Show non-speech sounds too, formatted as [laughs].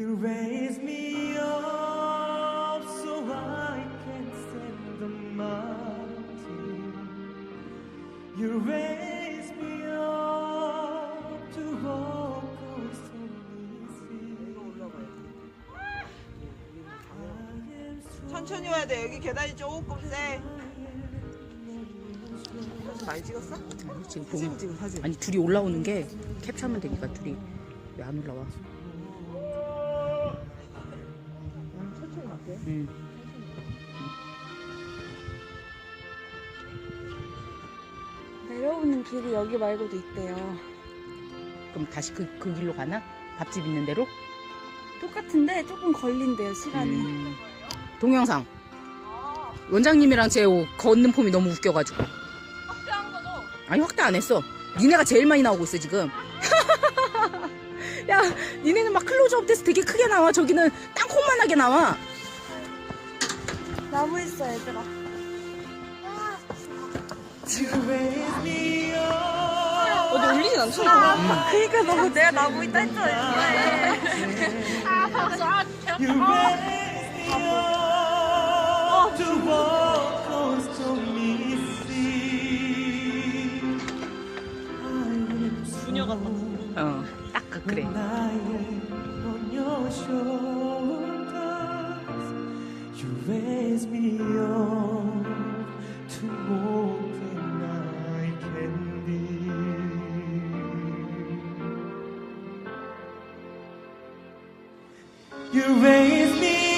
You raise me up so I can stand the mountain. You raise me up to walk on stormy seas. 천천히 와야 돼. 여기 계단이 조금 세. 사진 많이 찍었어? 지금 사진 보면 찍어 사진. 아니 둘이 올라오는 게 캡처하면 되니까 둘이 왜 안 올라와? 내려오는 길이 여기 말고도 있대요. 그럼 다시 그, 그 길로 가나? 밥집 있는 대로? 똑같은데 조금 걸린대요, 시간이. 음. 동영상. 원장님이랑 제옷 걷는 폼이 너무 웃겨가지고. 확대한 거죠? 아니 확대 안 했어. 니네가 제일 많이 나오고 있어 지금. [laughs] 야, 니네는 막 클로즈업 돼서 되게 크게 나와. 저기는 땅콩만하게 나와. 나무 있어, 얘들아. Me up. 올리진 않잖아. 그니까 너무 내가 나무 있다 했잖아. Stormy sea. I You raise me